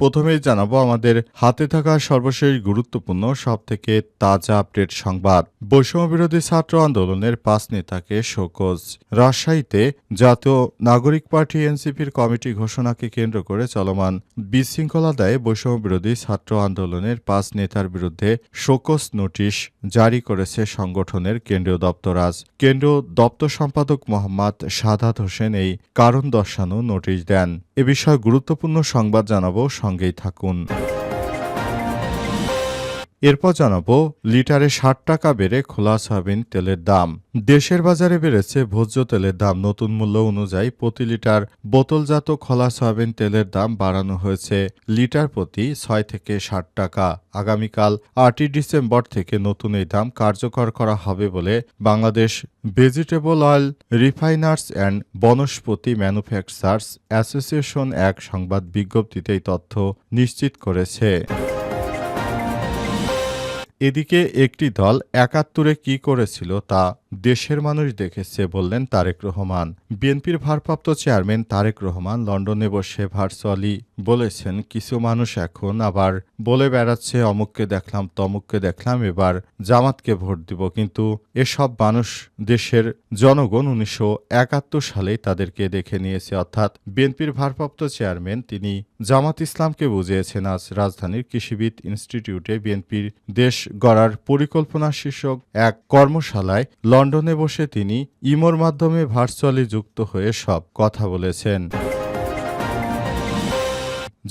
প্রথমেই জানাব, আমাদের হাতে থাকা সর্বশেষ গুরুত্বপূর্ণ, সবথেকে তাজা আপডেট সংবাদ। বৈষম্য বিরোধী ছাত্র আন্দোলনের পাঁচ নেতাকে শোকজ। রাজশাহীতে জাতীয় নাগরিক পার্টি এনসিপির কমিটি ঘোষণাকে কেন্দ্র করে চলমান বিশৃঙ্খলা দায়ে বৈষম্য বিরোধী ছাত্র আন্দোলনের পাঁচ নেতার বিরুদ্ধে শোকজ নোটিশ জারি করেছে সংগঠনের কেন্দ্রীয় দপ্তর আজ। কেন্দ্রীয় দপ্তর সম্পাদক মোহাম্মদ সাদাত হোসেন এই কারণ দর্শানো নোটিশ দেন। এ বিষয়ে গুরুত্বপূর্ণ সংবাদ জানাব সঙ্গেই থাকুন। এরপর জানাব, লিটারে ষাট টাকা বেড়ে খোলা সয়াবিন তেলের দাম। দেশের বাজারে বেড়েছে ভোজ্য তেলের দাম। নতুন মূল্য অনুযায়ী প্রতি লিটার বোতলজাত খোলা সয়াবিন তেলের দাম বাড়ানো হয়েছে লিটার প্রতি ছয় থেকে ষাট টাকা। আগামীকাল আটই ডিসেম্বর থেকে নতুন এই দাম কার্যকর করা হবে বলে Bangladesh vegetable oil refiners and Vanaspati manufacturers association এক সংবাদ বিজ্ঞপ্তিতে এই তথ্য নিশ্চিত করেছে। এদিকে একটি দল একাত্তরে কি করেছিল তা দেশের মানুষ দেখেছে বললেন তারেক রহমান। বিএনপির ভারপ্রাপ্ত চেয়ারম্যান তারেক রহমান লন্ডনে বসে ভার্চুয়ালি বলেছেন, কিছু মানুষ এখন আবার বলে বেড়াচ্ছে, অমুককে দেখলাম, তমুককে দেখলাম, এবার জামাতকে ভোট দিব। কিন্তু এসব মানুষ দেশের জনগণ উনিশশো একাত্তর সালেই তাদেরকে দেখে নিয়েছে। অর্থাৎ বিএনপির ভারপ্রাপ্ত চেয়ারম্যান, তিনি জামাত ইসলামকে বুঝিয়েছেন, আজ রাজধানীর কৃষিবিদ ইনস্টিটিউটে বিএনপির দেশ গড়ার পরিকল্পনা শীর্ষক এক কর্মশালায় লন্ডনে বসে তিনি ইমোর মাধ্যমে ভার্চুয়ালি যুক্ত হয়ে সব কথা বলেছেন।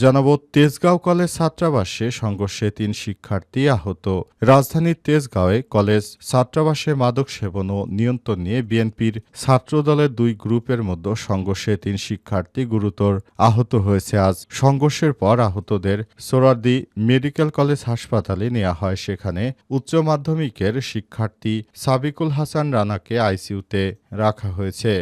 জানাব তেজগাঁও কলেজ ছাত্রাবাসে সংঘর্ষে তিন শিক্ষার্থী আহত। রাজধানীর তেজগাঁওয়ে কলেজ ছাত্রাবাসে মাদক সেবন ও নিয়ন্ত্রণ নিয়ে বিএনপির ছাত্রদলের দুই গ্রুপের মধ্যে সংঘর্ষে তিন শিক্ষার্থী গুরুতর আহত হয়েছে। আজ সংঘর্ষের পর আহতদের সোরারদি মেডিকেল কলেজ হাসপাতালে নেওয়া হয়। সেখানে উচ্চ মাধ্যমিকের শিক্ষার্থী সাবিকুল হাসান রানাকে আইসিইউতে রাখা হয়েছে।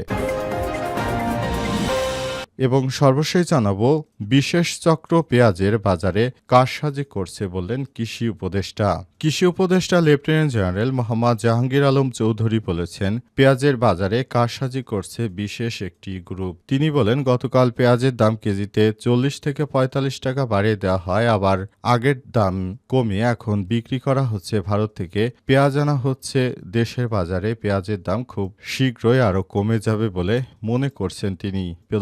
এবং সর্বশেষ জানাব, বিশেষ চক্র পেঁয়াজের বাজারে কারসাজি করছে বললেন কৃষি উপদেষ্টা। কৃষি উপদেষ্টা লেফটেন্যান্ট জেনারেল মোহাম্মদ জাহাঙ্গীর আলম চৌধুরী বলেছেন, পেঁয়াজের বাজারে কারসাজি করছে বিশেষ একটি গ্রুপ। তিনি বলেন, গতকাল পেঁয়াজের দাম কেজিতে চল্লিশ থেকে পঁয়তাল্লিশ টাকা বাড়িয়ে দেওয়া হয়, আবার আগের দাম কমে এখন বিক্রি করা হচ্ছে। ভারত থেকে পেঁয়াজ আনা হচ্ছে, দেশের বাজারে পেঁয়াজের দাম খুব শীঘ্রই আরও কমে যাবে বলে মনে করছেন তিনি। প্রিয়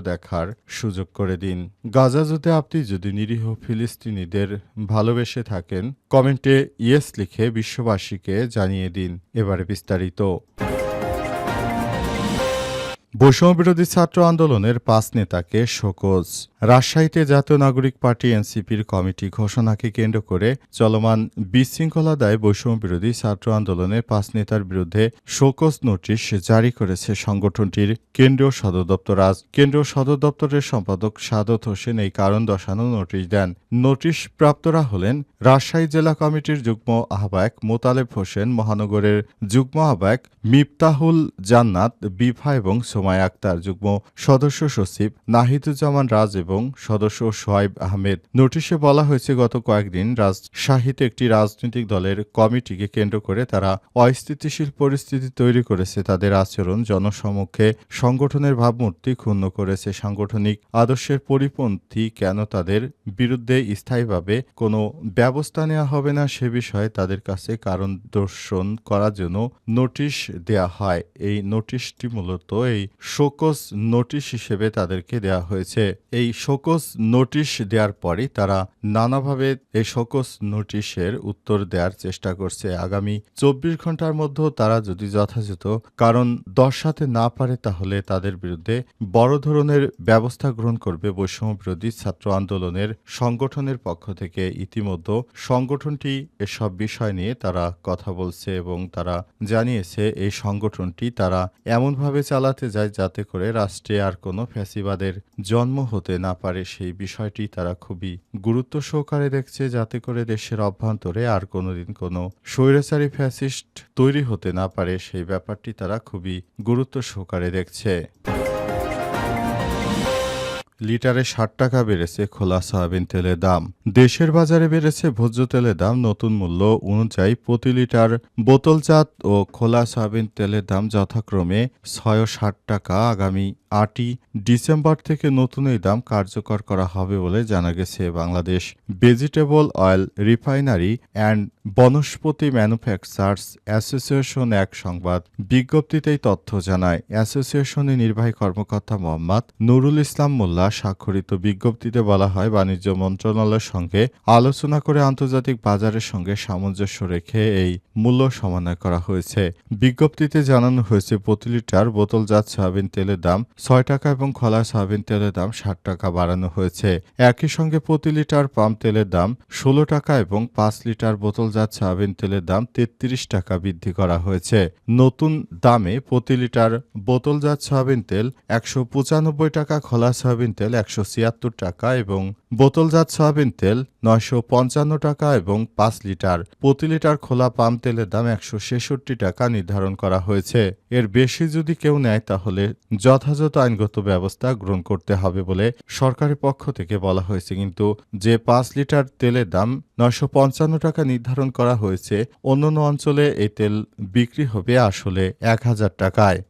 দেখার সুযোগ করে দিন। গাজা যুদ্ধে আপনি যদি নিরীহ ফিলিস্তিনিদের ভালোবেসে থাকেন, কমেন্টে ইয়েস লিখে বিশ্ববাসীকে জানিয়ে দিন। এবারে বিস্তারিত। বৈষম্য বিরোধী ছাত্র আন্দোলনের পাঁচ নেতাকে শোকজ। রাজশাহীতে জাতীয় নাগরিক পার্টি এনসিপির কমিটি ঘোষণাকে কেন্দ্র করে চলমান বিশৃঙ্খলা দায় বৈষম্য বিরোধী ছাত্র আন্দোলনের পাঁচ নেতার বিরুদ্ধে শোকজ নোটিশ জারি করেছে সংগঠনটির কেন্দ্রীয় সদর দপ্তর। আজ কেন্দ্রীয় সদর দপ্তরের সম্পাদক সাদত হোসেন এই কারণ দর্শানো নোটিশ দেন। নোটিশ প্রাপ্তরা হলেন রাজশাহী জেলা কমিটির যুগ্ম আহ্বায়ক মোতালেব হোসেন, মহানগরের যুগ্ম আহ্বায়ক মিফতাহুল জান্নাত বিফা এবং সোমায় আক্তার যুগ্ম সদস্য সচিব নাহিদুজ্জামান রাজ এবং সদস্য সোহাইব আহমেদ। নোটিশে বলা হয়েছে, গত কয়েকদিন রাজশাহীতে একটি রাজনৈতিক দলের কমিটিকে কেন্দ্র করে তারা অস্থিতিশীল পরিস্থিতি তৈরি করেছে। তাদের আচরণ জনসমক্ষে সংগঠনের ভাবমূর্তি ক্ষুণ্ণ করেছে। সাংগঠনিক আদর্শের পরিপন্থী কেন তাদের বিরুদ্ধে স্থায়ীভাবে কোনো ব্যবস্থা নেওয়া হবে না সে বিষয়ে তাদের কাছে কারণ দর্শন করার জন্য নোটিশ দেয়া হয়। এই নোটিশটি মূলত এই শোকস নোটিশ হিসেবে তাদেরকে দেওয়া হয়েছে। এই শোকস নোটিশ দেওয়ার পরই তারা নানাভাবে এই শোকস নোটিশের উত্তর দেওয়ার চেষ্টা করছে। আগামী চব্বিশ ঘণ্টার মধ্যে তারা যদি যথাযথ কারণ দর্শাতে না পারে, তাহলে তাদের বিরুদ্ধে বড় ধরনের ব্যবস্থা গ্রহণ করবে বৈষম্য বিরোধী ছাত্র আন্দোলনের সংগঠনের পক্ষ থেকে। ইতিমধ্যে সংগঠনটি এসব বিষয় নিয়ে তারা কথা বলছে এবং তারা জানিয়েছে, এই সংগঠনটি তারা এমনভাবে চালাতে যায় যাতে করে রাষ্ট্রে আর কোনো ফ্যাসিবাদের জন্ম হতে না পারে। সেই বিষয়টি তারা খুবই গুরুত্ব সহকারে দেখছে যাতে করে দেশের অভ্যন্তরে আর কোনোদিন কোনো স্বৈরাচারী ফ্যাসিস্ট তৈরি হতে না পারে। সেই ব্যাপারটি তারা খুবই গুরুত্ব সহকারে দেখছে। লিটারে ষাট টাকা বেড়েছে খোলা সয়াবিন তেলের দাম। দেশের বাজারে বেড়েছে ভোজ্য তেলের দাম, নতুন মূল্য অনুযায়ী প্রতি লিটার বোতলজাত ও খোলা সয়াবিন তেলের দাম যথাক্রমে ছয় ষাট টাকা আগামী আটই ডিসেম্বর থেকে নতুন এই দাম কার্যকর করা হবে বলে জানা গেছে Bangladesh. Vegetable oil refinery and Vanaspati manufacturers association এক সংবাদ বিজ্ঞপ্তিতেই তথ্য জানায়। অ্যাসোসিয়েশনের নির্বাহী কর্মকর্তা মোহাম্মদ নুরুল ইসলাম মোল্লা স্বাক্ষরিত বিজ্ঞপ্তিতে বলা হয়, বাণিজ্য মন্ত্রণালয়ের সঙ্গে আলোচনা করে আন্তর্জাতিক বাজারের সঙ্গে সামঞ্জস্য রেখে এই মূল্য সমন্বয় করা হয়েছে। বিজ্ঞপ্তিতে জানানো হয়েছে, প্রতি লিটার বোতলজাত সয়াবিন তেলের দাম ছয় টাকা এবং খোলা সয়াবিন তেলের দাম ষাট টাকা বাড়ানো হয়েছে। একই সঙ্গে প্রতি লিটার পাম তেলের দাম ষোলো টাকা এবং পাঁচ লিটার বোতলজাত সয়াবিন তেলের দাম তেত্রিশ টাকা বৃদ্ধি করা হয়েছে। নতুন দামে প্রতি লিটার বোতলজাত সয়াবিন তেল একশো পঁচানব্বই টাকা খোলা সয়াবিন তেল একশো ছিয়াত্তর টাকা এবং বোতলজাত সয়াবিন তেল নয়শো পঞ্চান্ন টাকা এবং পাঁচ লিটার। প্রতি লিটার খোলা পাম তেলের দাম একশো ছেষট্টি টাকা নির্ধারণ করা হয়েছে। এর বেশি যদি কেউ নেয় তাহলে যথাযথ আইনগত ব্যবস্থা গ্রহণ করতে হবে বলে সরকারের পক্ষ থেকে বলা হয়েছে। কিন্তু যে পাঁচ লিটার তেলের দাম নয়শো পঞ্চান্ন টাকা নির্ধারণ করা হয়েছে, অন্যান্য অঞ্চলে এই তেল বিক্রি হবে আসলে এক হাজার টাকায়।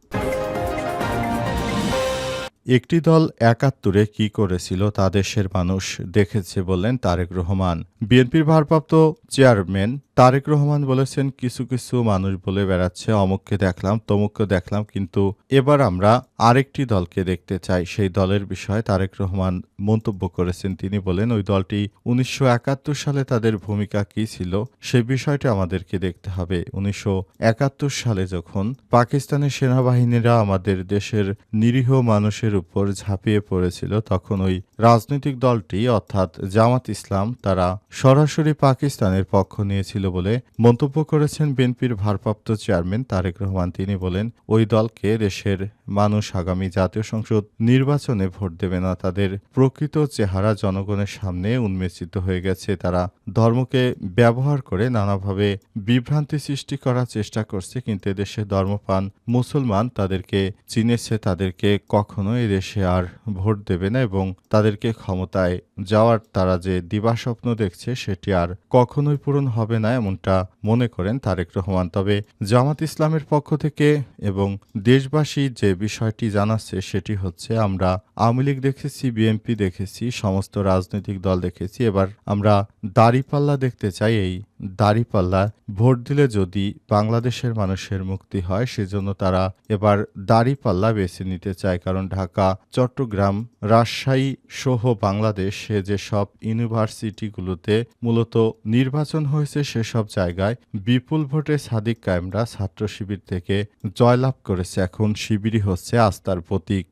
একটি দল একাত্তরে কি করেছিল তা দেশের মানুষ দেখেছে বললেন তারেক রহমান। বিএনপির ভারপ্রাপ্ত চেয়ারম্যান তারেক রহমান বলেছেন, কিছু কিছু মানুষ বলে বেড়াচ্ছে, অমুককে দেখলাম, তমুককে দেখলাম, কিন্তু এবার আমরা আরেকটি দলকে দেখতে চাই। সেই দলের বিষয়ে তারেক রহমান মন্তব্য করেছেন। তিনি বলেন, ওই দলটি উনিশশো একাত্তর সালে তাদের ভূমিকা কী ছিল সে বিষয়টি আমাদেরকে দেখতে হবে। উনিশশো একাত্তর সালে যখন পাকিস্তানের সেনাবাহিনীরা আমাদের দেশের নিরীহ মানুষের উপর ঝাঁপিয়ে পড়েছিল, তখন ওই রাজনৈতিক দলটি, অর্থাৎ জামাত ইসলাম, তারা সরাসরি পাকিস্তানের পক্ষ নিয়েছিল বলে মন্তব্য করেছেন বিএনপির ভারপ্রাপ্ত চেয়ারম্যান তারেক রহমান। তিনি বলেন, ওই দলকে দেশের মানুষ আগামী জাতীয় সংসদ নির্বাচনে ভোট দেবে না। তাদের প্রকৃত চেহারা জনগণের সামনে উন্মেচিত হয়ে গেছে। তারা ধর্মকে ব্যবহার করে নানাভাবে বিভ্রান্তি সৃষ্টি করার চেষ্টা করছে, কিন্তু এদেশে ধর্মপান মুসলমান তাদেরকে চিনেছে। তাদেরকে কখনো এদেশে আর ভোট দেবে না এবং তাদেরকে ক্ষমতায় যাওয়ার তারা যে দিবাস্বপ্ন দেখছে, সেটি আর কখনোই পূরণ হবে না এমনটা মনে করেন তারেক রহমান। তবে জামাত ইসলামের পক্ষ থেকে এবং দেশবাসী যে বিষয়টি জানাচ্ছে, সেটি হচ্ছে আমরা আওয়ামী লীগ দেখেছি, বিএনপি দেখেছি, সমস্ত রাজনৈতিক দল দেখেছি। এবার আমরা দাড়িপাল্লা দেখতে চাই এই দাড়িপাল্লা ভোট দিলে যদি বাংলাদেশের মানুষের মুক্তি হয়, সেজন্য তারা এবার দাড়িপাল্লা বেছে নিতে চায়। কারণ ঢাকা, চট্টগ্রাম, রাজশাহী সহ বাংলাদেশে যে সব ইউনিভার্সিটিগুলোতে মূলত নির্বাচন হয়েছে, সেসব জায়গায় বিপুল ভোটে সাদিক কায়েমরা ছাত্র শিবির থেকে জয়লাভ করেছে। এখন শিবিরই হচ্ছে আস্থার প্রতীক।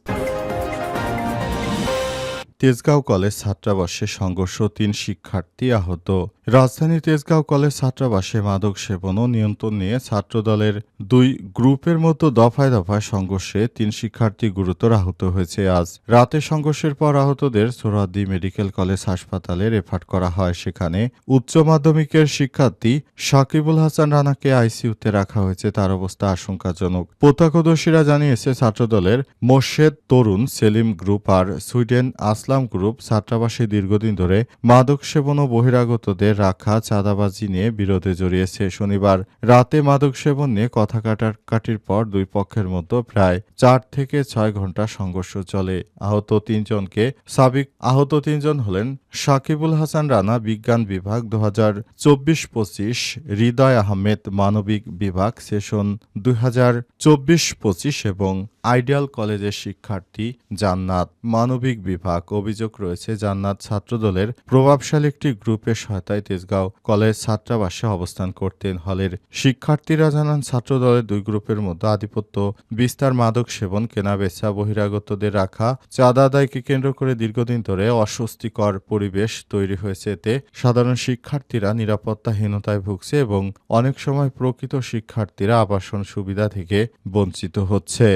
তেজগাঁও কলেজ ছাত্রাবাসে সংঘর্ষ, তিন শিক্ষার্থী আহত। রাজধানী তেজগাঁও কলেজ ছাত্রাবাসে মাদক সেবন ও নিয়ন্ত্রণ নিয়ে ছাত্রদলের দুই গ্রুপের মতো দফায় দফায় সংঘর্ষে তিন শিক্ষার্থী গুরুতর আহত হয়েছে। আজ রাতে সংঘর্ষের পর আহতদের সোহরাদ্দি মেডিকেল কলেজ হাসপাতালে রেফার করা হয়। সেখানে উচ্চ মাধ্যমিকের শিক্ষার্থী সাকিবুল হাসান রানাকে আইসিইউতে রাখা হয়েছে। তার অবস্থা আশঙ্কাজনক। প্রত্যক্ষদর্শীরা জানিয়েছে, ছাত্রদলের মোর্শেদ তরুণ, সেলিম গ্রুপ আর সুইডেন আসলাম ইসলাম গ্রুপ ছাত্রাবাসে দীর্ঘদিন ধরে মাদক সেবন ও বহিরাগতদের রাখা চাঁদাবাজি নিয়ে বিরোধে জড়িয়েছে শনিবার। রাতে মাদক সেবন নিয়ে কথা কাটাকাটির পর দুই পক্ষের মধ্যে প্রায় চার থেকে ছয় ঘণ্টা সংঘর্ষ চলে। আহত তিনজনকে সাবিক আহত তিনজন হলেন সাকিবুল হাসান রানা বিজ্ঞান বিভাগ দু হাজার চব্বিশ পঁচিশ, হৃদয় আহমেদ মানবিক বিভাগ সেশন দুই হাজার চব্বিশ পঁচিশ এবং আইডিয়াল কলেজের শিক্ষার্থী জান্নাত মানবিক বিভাগ। অভিযোগ রয়েছে, জান্নাত ছাত্রদলের প্রভাবশালী একটি গ্রুপের সহায়তায় তেজগাঁও কলেজ ছাত্রাবাসে অবস্থান করতেন। হলের শিক্ষার্থীরা জানান, ছাত্রদলের দুই গ্রুপের মধ্যে আধিপত্য, বিস্তার, মাদক সেবন, কেনাবেচা, বহিরাগতদের রাখা, চাঁদা আদায়কে কেন্দ্র করে দীর্ঘদিন ধরে অস্বস্তিকর পরিবেশ তৈরি হয়েছে এতে। সাধারণ শিক্ষার্থীরা নিরাপত্তাহীনতায় ভুগছে এবং অনেক সময় প্রকৃত শিক্ষার্থীরা আবাসন সুবিধা থেকে বঞ্চিত হচ্ছে।